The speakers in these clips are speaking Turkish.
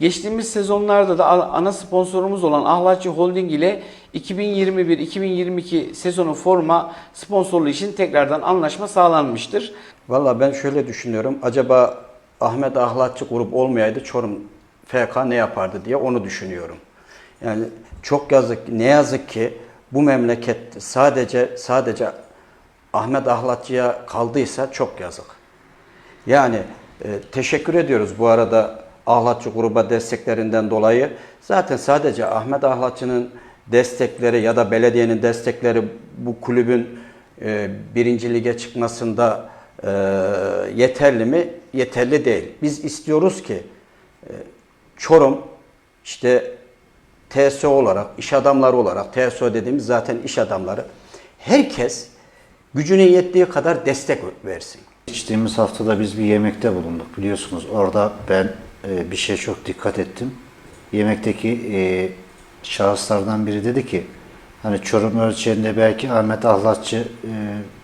Geçtiğimiz sezonlarda da ana sponsorumuz olan Ahlatçı Holding ile 2021-2022 sezonu forma sponsorluğu için tekrardan anlaşma sağlanmıştır. Valla ben şöyle düşünüyorum. Acaba Ahmet Ahlatçı grup olmayaydı Çorum FK ne yapardı diye onu düşünüyorum. Yani çok yazık ne yazık ki bu memleket sadece sadece Ahmet Ahlatçı'ya kaldıysa çok yazık. Yani e, teşekkür ediyoruz bu arada Ahlatçı gruba desteklerinden dolayı. Zaten sadece Ahmet Ahlatçı'nın destekleri ya da belediyenin destekleri bu kulübün e, birinci lige çıkmasında e, yeterli mi? Yeterli değil. Biz istiyoruz ki e, Çorum işte TSO olarak, iş adamları olarak, TSO dediğimiz zaten iş adamları, herkes gücünün yettiği kadar destek versin. Geçtiğimiz haftada biz bir yemekte bulunduk biliyorsunuz. Orada ben e, bir şey çok dikkat ettim. Yemekteki e, şahıslardan biri dedi ki hani Çorum ölçeğinde belki Ahmet Ahlatçı e,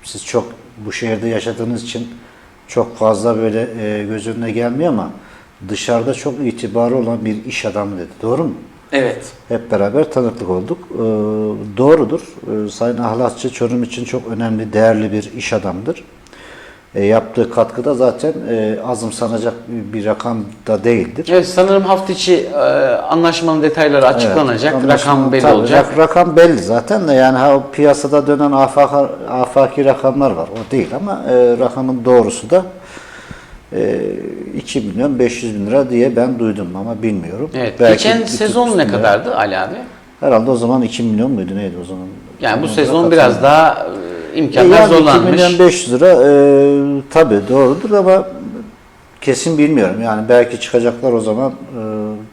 siz çok bu şehirde yaşadığınız için çok fazla böyle e, göz önüne gelmiyor ama dışarıda çok itibarı olan bir iş adamı dedi. Doğru mu? Evet. Hep beraber tanıklık olduk. Ee, doğrudur. Ee, Sayın Ahlatçı Çorum için çok önemli, değerli bir iş adamıdır. E, yaptığı katkıda zaten e, azımsanacak bir, rakam da değildir. Evet sanırım hafta içi e, anlaşmanın detayları açıklanacak. Evet, Rakam belli tabii, olacak. rak- rakam belli zaten de yani ha, o piyasada dönen afak, afaki rakamlar var. O değil ama rakamın doğrusu da e, 2 milyon 500 bin lira diye ben duydum ama bilmiyorum. Evet. Belki Geçen sezon ne kadardı Ali abi? Herhalde o zaman 2 milyon muydu neydi o zaman? Yani bu sezon biraz daha imkanlar yani 2 zorlanmış. milyon 500 lira e, tabii doğrudur ama kesin bilmiyorum. Yani belki çıkacaklar o zaman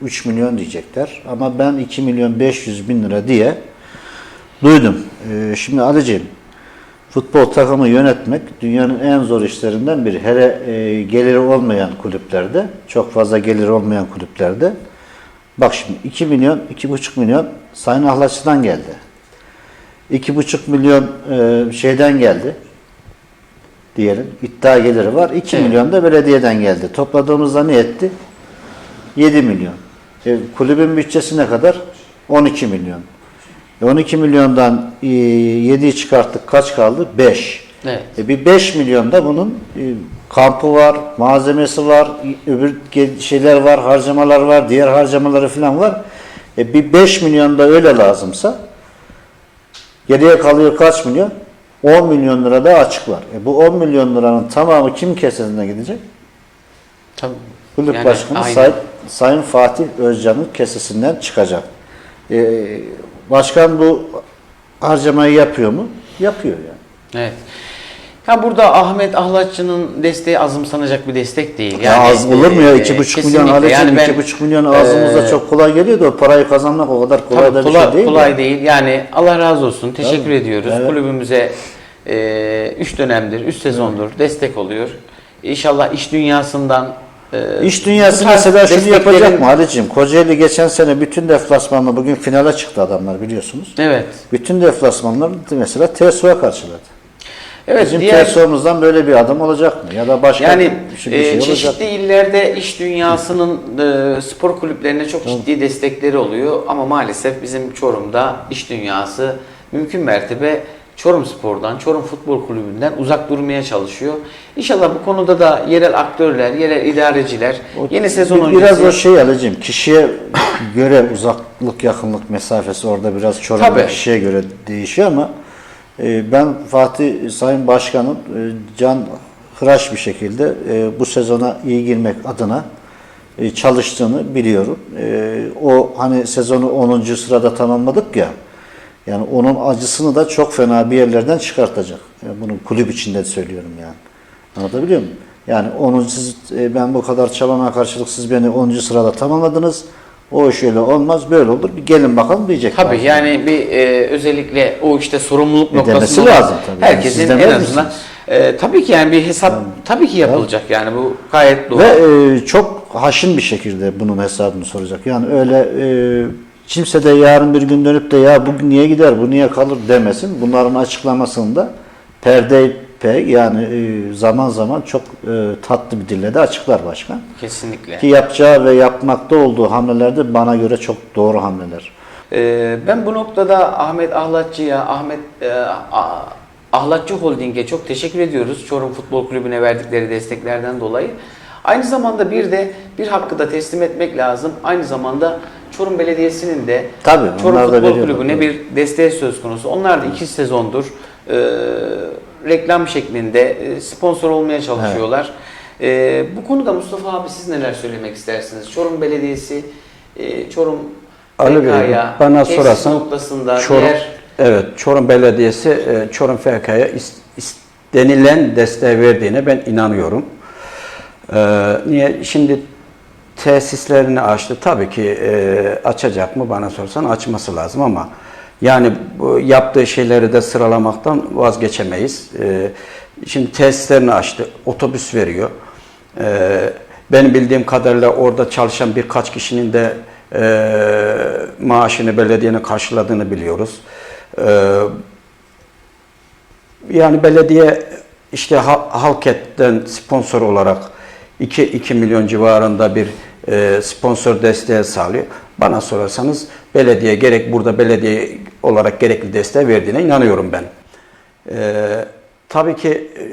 e, 3 milyon diyecekler. Ama ben 2 milyon 500 bin lira diye duydum. E, şimdi Ali'ciğim futbol takımı yönetmek dünyanın en zor işlerinden biri. Hele e, geliri olmayan kulüplerde, çok fazla geliri olmayan kulüplerde. Bak şimdi 2 milyon, 2,5 milyon Sayın Ahlatçı'dan geldi. 2,5 milyon e, şeyden geldi. Diyelim iddia geliri var. 2 Evet. milyon da belediyeden geldi. Topladığımızda ne etti? 7 milyon. E, kulübün bütçesi ne kadar? 12 milyon. E, 12 milyondan e, 7'yi çıkarttık. Kaç kaldı? 5. Evet. E, bir 5 milyon da bunun e, kampı var, malzemesi var, öbür şeyler var, harcamalar var, diğer harcamaları falan var. E, bir 5 milyon da öyle lazımsa geriye kalıyor kaç milyon? 10 milyon lira da açık var. E, bu 10 milyon liranın tamamı kim kesesine gidecek? Tabii. Kulüp Yani Başkanı. Say- Sayın Fatih Özcan'ın kesesinden çıkacak. E, başkan bu harcamayı yapıyor mu? Yapıyor yani. Evet. Ya burada Ahmet Ahlatçı'nın desteği azımsanacak bir destek değil. ya az olur mu ya? e, 2,5 milyon kesinlikle. Halecim, Yani ben, 2,5 milyon ağzımıza e, çok kolay geliyor da o parayı kazanmak o kadar kolay Tabii da bir kolay, şey değil. kolay ya. değil. Yani Allah razı olsun. Teşekkür Tabii. ediyoruz. Evet. Kulübümüze 3 dönemdir, 3 sezondur destek oluyor. İnşallah iş dünyasından e, İş dünyası mesela şunu yapacak mı Halicim? Kocaeli geçen sene bütün deplasmanla bugün finale çıktı adamlar biliyorsunuz. Evet. Bütün deplasmanlar mesela TSO'ya karşıladı. Evet, Bizim diğer TSO'muzdan böyle bir adım olacak mı? Ya da başka yani bir şey, e, olacak çeşitli illerde iş dünyasının e, spor kulüplerine çok ciddi destekleri oluyor ama maalesef bizim Çorum'da iş dünyası mümkün mertebe Çorum Spor'dan, Çorum Futbol Kulübü'nden uzak durmaya çalışıyor. İnşallah bu konuda da yerel aktörler, yerel idareciler O- yeni sezon öncesi Biraz o şey Alicim, kişiye göre uzaklık yakınlık mesafesi orada biraz Çorum'da Tabii. kişiye göre değişiyor ama ben Fatih Sayın Başkan'ın e, can hıraş bir şekilde e, bu sezona iyi girmek adına e, çalıştığını biliyorum. O hani sezonu 10. sırada tamamladık ya. Yani onun acısını da çok fena bir yerlerden çıkartacak. Bunu kulüp içinde söylüyorum yani. Anlatabiliyor muyum? Yani 10. siz e, ben bu kadar çabama karşılık siz beni 10. sırada tamamladınız. O iş öyle olmaz böyle olur. Bir gelin bakalım diyecek. Tabii belki. yani bir e, özellikle o işte sorumluluk E, noktasında lazım tabii. Yani herkesin siz en azından misiniz? e, tabii ki yani bir hesap tabii ki yapılacak yani bu gayet doğru. Ve e, çok haşin bir şekilde bunun hesabını soracak. Yani öyle e, kimse de yarın bir gün dönüp de ya bugün niye gider, bu niye kalır demesin. Bunların açıklamasını da perde pek yani e, zaman zaman çok e, tatlı bir dille de açıklar başkan. Kesinlikle. Ki yapacağı ve yapmakta olduğu hamlelerde bana göre çok doğru hamleler. Ee, ben bu noktada Ahmet Ahlatçı'ya, Ahmet e, A- Ahlatçı Holding'e çok teşekkür ediyoruz. Çorum Futbol Kulübü'ne verdikleri desteklerden dolayı. Aynı zamanda bir de bir hakkı da teslim etmek lazım. Aynı zamanda Çorum Belediyesi'nin de Tabii, Çorum Futbol Kulübü'ne bir desteği söz konusu. Onlar da iki sezondur e, reklam şeklinde e, sponsor olmaya çalışıyorlar. E, bu konuda Mustafa abi siz neler söylemek istersiniz? Çorum Belediyesi, e, Çorum Ali Bey, bana sorarsan noktasında Çorum, diğer evet Çorum Belediyesi e, Çorum FK'ya is- istenilen desteği verdiğine ben inanıyorum. Ee, niye? Şimdi tesislerini açtı. Tabii ki e, açacak mı bana sorsan açması lazım ama yani bu yaptığı şeyleri de sıralamaktan vazgeçemeyiz. Ee, şimdi tesislerini açtı. Otobüs veriyor. Ee, benim bildiğim kadarıyla orada çalışan birkaç kişinin de e, maaşını belediyenin karşıladığını biliyoruz. Ee, yani belediye işte Ha- Halket'ten sponsor olarak 2, 2 milyon civarında bir e, sponsor desteği sağlıyor. Bana sorarsanız belediye gerek burada belediye olarak gerekli desteği verdiğine inanıyorum ben. E, tabii ki e,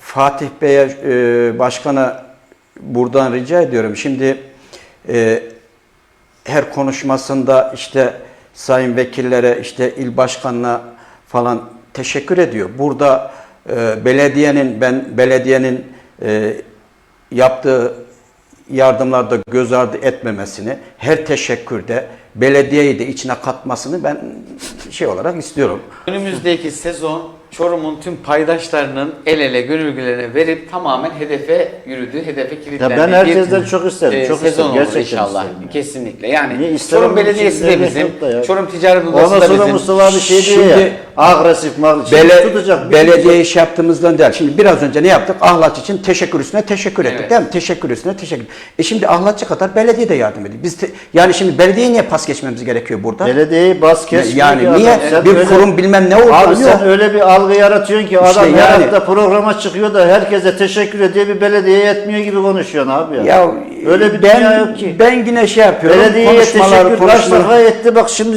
Fatih Bey'e e, başkana buradan rica ediyorum. Şimdi e, her konuşmasında işte sayın vekillere, işte il başkanına falan teşekkür ediyor. Burada e, belediyenin ben belediyenin e, yaptığı yardımlarda göz ardı etmemesini, her teşekkürde belediyeyi de içine katmasını ben şey olarak istiyorum. önümüzdeki sezon Çorum'un tüm paydaşlarının el ele gönülgülerine verip tamamen hedefe yürüdüğü, hedefe kilitlendiği ben herkesten bir, çok isterim, çok sezon isterim, olur gerçekten inşallah. isterim yani. Kesinlikle. Yani Niye istemem Çorum Belediyesi de ne bizim, yok da ya. Çorum Ticaret Odası Ondan da sonra bizim. Mustafa abi şey diyor ya, Şimdi- agresif mal için Bele, tutacak. belediye iş yaptığımızdan değil. Şimdi biraz önce ne yaptık? Ahlatçı için teşekkür üstüne teşekkür ettik Evet. değil mi? Teşekkür üstüne teşekkür. E şimdi Ahlatçı kadar belediye de yardım ediyor. Biz te- yani şimdi belediyeye niye pas geçmemiz gerekiyor burada? Belediyeyi bas kes. yani ki niye sen bir öyle- kurum bilmem ne oldu? Abi yok. sen öyle bir algı yaratıyorsun ki adam İşte her yani- hafta programa çıkıyor da herkese teşekkür ediyor bir belediyeye yetmiyor gibi konuşuyorsun abi ya. Ya öyle bir ben, dünya yok ki. Ben yine şey yapıyorum. Belediyeye konuşmaları, teşekkür kaç konuşmaları- defa etti bak şimdi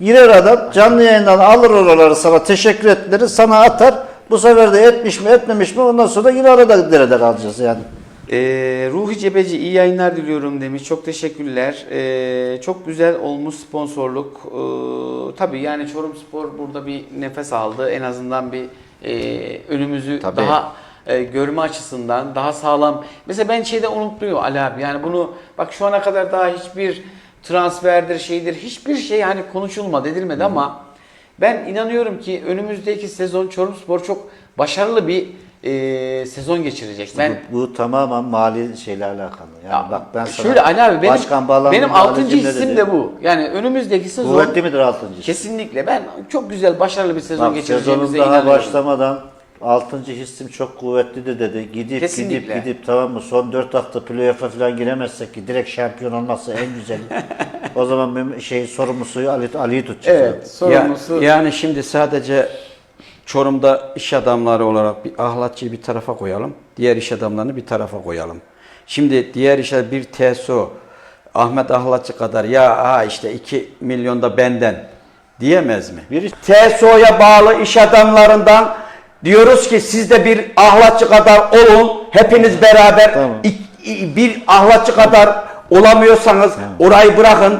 girer adam canlı yayından alır oraları sana teşekkür ettileri sana atar. Bu sefer de etmiş mi etmemiş mi ondan sonra yine arada derede kalacağız yani. Ee, Ruhi Cebeci iyi yayınlar diliyorum demiş. Çok teşekkürler. Ee, çok güzel olmuş sponsorluk. Ee, tabii yani Çorum Spor burada bir nefes aldı. En azından bir e, önümüzü Tabii. daha e, görme açısından daha sağlam. Mesela ben şeyde unutmuyor Ali abi. Yani bunu bak şu ana kadar daha hiçbir transferdir şeydir hiçbir şey hani konuşulmadı edilmedi ama ben inanıyorum ki önümüzdeki sezon Çorum Spor çok başarılı bir e, sezon geçirecek. Ben bu, bu tamamen mali şeyle alakalı. Yani ya, bak ben sana şöyle Ali abi benim, Başkan benim müdahaleci altıncı ne hissim dedi? de bu. Yani önümüzdeki sezon Kuvvetli midir altıncı? his? kesinlikle ben çok güzel başarılı bir sezon Bak geçireceğimize sezonun daha inanıyorum. başlamadan 6. hissim çok kuvvetlidir dedi. Gidip Kesinlikle. gidip gidip tamam mı son 4 hafta playoff'a falan giremezsek ki direkt şampiyon olması en güzeli. o zaman benim şey sorumlusu Ali Ali'yi tutacağız. Evet, abi. Ya- sorumlusu yani şimdi sadece Çorum'da iş adamları olarak bir ahlatçıyı bir tarafa koyalım. Diğer iş adamlarını bir tarafa koyalım. Şimdi diğer işe bir TSO Ahmet Ahlatçı kadar ya ha işte 2 milyon da benden diyemez mi? Bir- TSO'ya bağlı iş adamlarından diyoruz ki siz de bir ahlatçı kadar olun. Hepiniz beraber Tamam. Bir ahlatçı kadar olamıyorsanız orayı bırakın.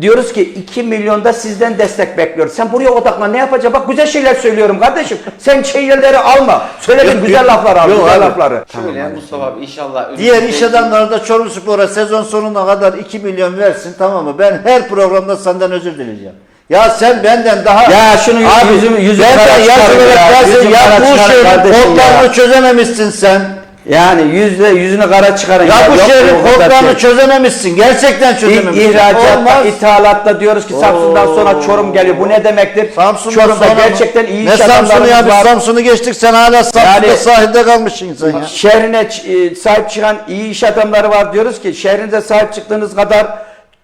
Diyoruz ki 2 milyonda sizden destek bekliyoruz. Sen buraya odaklan ne yapacak? Bak güzel şeyler söylüyorum kardeşim. Sen şeyleri alma. Söylediğin Yok, güzel yok. laflar al. Yok güzel abi. lafları. şöyle Mustafa abi inşallah Diğer iş adamları da Çorum Spor'a sezon sonuna kadar 2 milyon versin tamam mı? Ben her programda senden özür dileyeceğim. Ya sen benden daha... Ya şunu Abi, yüzüm- yüzüm benden yazılı ya, Ya kara bu şehrin kodlarını ya. çözememişsin sen. Yani yüzde yüzünü kara çıkarın. Ya bu şehrin bu kadar kodlarını şey. çözememişsin. Gerçekten İ- çözememişsin. İhracatta, Olmaz. ithalatta diyoruz ki Samsun'dan sonra Çorum geliyor. Bu ne demektir? Samsun'dan Çorum'da sonra gerçekten iyi ne iş Samsun'u ya biz. Samsun'u geçtik sen hala Samsun'da Yani- sahilde kalmışsın sen ya. Şehrine e, sahip çıkan iyi iş adamları var diyoruz ki şehrinize sahip çıktığınız kadar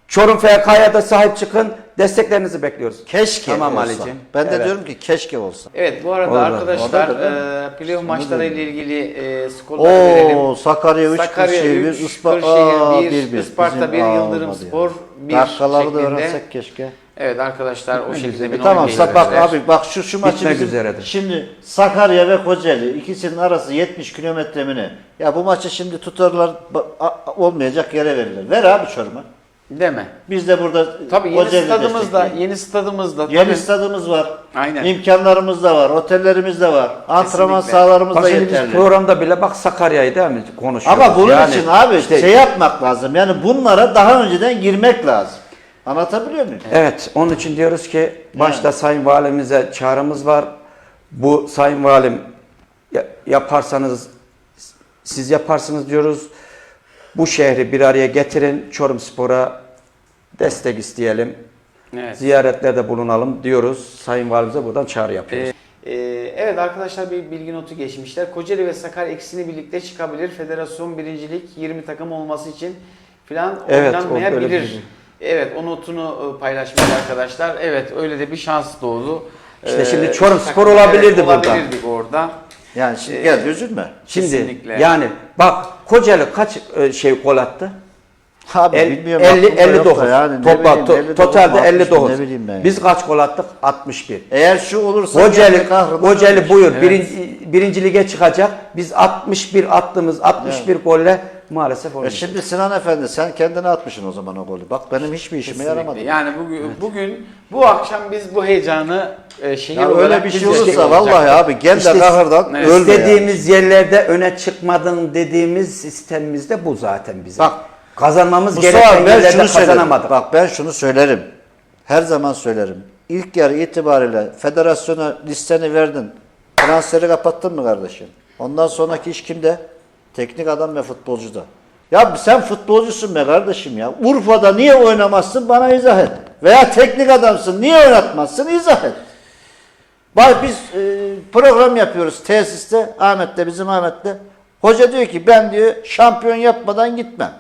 Çorum FK'ya da sahip çıkın. Desteklerinizi bekliyoruz. Keşke Tamam olsa. Ali'ciğim. Ben de Evet. diyorum ki keşke olsa. Evet bu arada Orada. arkadaşlar Orada da e, playoff maçları ile ilgili e, skorları verelim. Oo Sakarya 3 Sakarya Kırşehir 3, 1 Ispa Kırşehir 1, 1 Isparta 1, Yıldırım Spor 1 Dakikaları da şeklinde. öğrensek keşke. Evet arkadaşlar o şekilde bir tamam sa- bak abi bak şu şu maçı Bitmek bizim- üzeredir. şimdi Sakarya ve Kocaeli ikisinin arası 70 kilometre mi ne? Ya bu maçı şimdi tutarlar ba- a- a- olmayacak yere verirler. Ver abi Çorum'a. Değil mi? Biz de burada Tabii yeni Kocaeli stadımız da, destekleyelim. yeni stadımız da. Yeni tabii. stadımız var. Aynen. İmkanlarımız da var. Otellerimiz de var. Antrenman Kesinlikle. sahalarımız Bak da şimdi biz yeterli. programda bile bak Sakarya'yı değil mi konuşuyoruz. Ama bunun Yani için abi işte- şey yapmak lazım. Yani bunlara daha önceden girmek lazım. Anlatabiliyor muyum? Evet, onun için diyoruz ki başta Sayın Valimize çağrımız var. Bu Sayın Valim ya- yaparsanız siz yaparsınız diyoruz. Bu şehri bir araya getirin. Çorum Spor'a destek isteyelim. Evet. Ziyaretlerde bulunalım diyoruz. Sayın Valimize buradan çağrı yapıyoruz. Ee, evet arkadaşlar bir bilgi notu geçmişler. Kocaeli ve Sakarya ikisini birlikte çıkabilir. Federasyon birincilik 20 takım olması için filan Evet, oynanmayabilir. bir- Evet o notunu e, paylaşmış arkadaşlar. Evet öyle de bir şans doğdu. İşte Ee, şimdi Çorum Spor olabilirdi evet, burada. Olabilirdik orada. Yani şimdi gel üzülme. Şimdi kesinlikle. yani bak Kocaeli kaç e, şey gol attı? Abi El- bilmiyorum. 50 aklımda yok da 59. Yani, Topla, bileyim, to- 59, totalde 60, 59. Ne bileyim ben. Biz kaç gol attık? 61. Eğer şu olursa Kocaeli, Kocaeli buyur Evet. birinci, birinci lige çıkacak. Biz 61 attığımız 61 golle maalesef E oynadık. şimdi Sinan Efendi sen kendine atmışsın o zaman o golü. Bak benim hiçbir işime Kesinlikle. yaramadı. Yani bugün, bugün bu akşam biz bu heyecanı e, şehir Ya olarak öyle bir şey biz olursa vallahi abi gel de İşte kahırdan evet. ölme yani. İstediğimiz yerlerde öne çıkmadın dediğimiz sistemimiz de bu zaten bizim. Bak, kazanmamız Bu gereken sefer ben yerlerde şunu söylerim. kazanamadık. Bak ben şunu söylerim. Her zaman söylerim. İlk yarı itibariyle federasyona listeni verdin. Transferi kapattın mı kardeşim? Ondan sonraki iş kimde? Teknik adam ve futbolcuda. Ya sen futbolcusun be kardeşim ya. Urfa'da niye oynamazsın bana izah et. Veya teknik adamsın niye oynatmazsın izah et. Bak biz e, program yapıyoruz tesiste Ahmet'le bizim Ahmet'le. Hoca diyor ki ben diyor şampiyon yapmadan gitmem.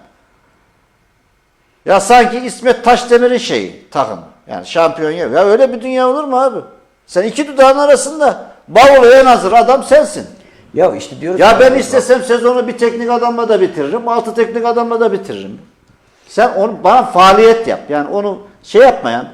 Ya sanki İsmet Taşdemir'in şeyi takım. Yani şampiyon ya. Ya öyle bir dünya olur mu abi? Sen iki dudağın arasında bavulu en hazır adam sensin. Ya işte diyoruz Ya ben istesem sezonu bir teknik adamla da bitiririm. Altı teknik adamla da bitiririm. Sen onu bana faaliyet yap. Yani onu şey yapmayan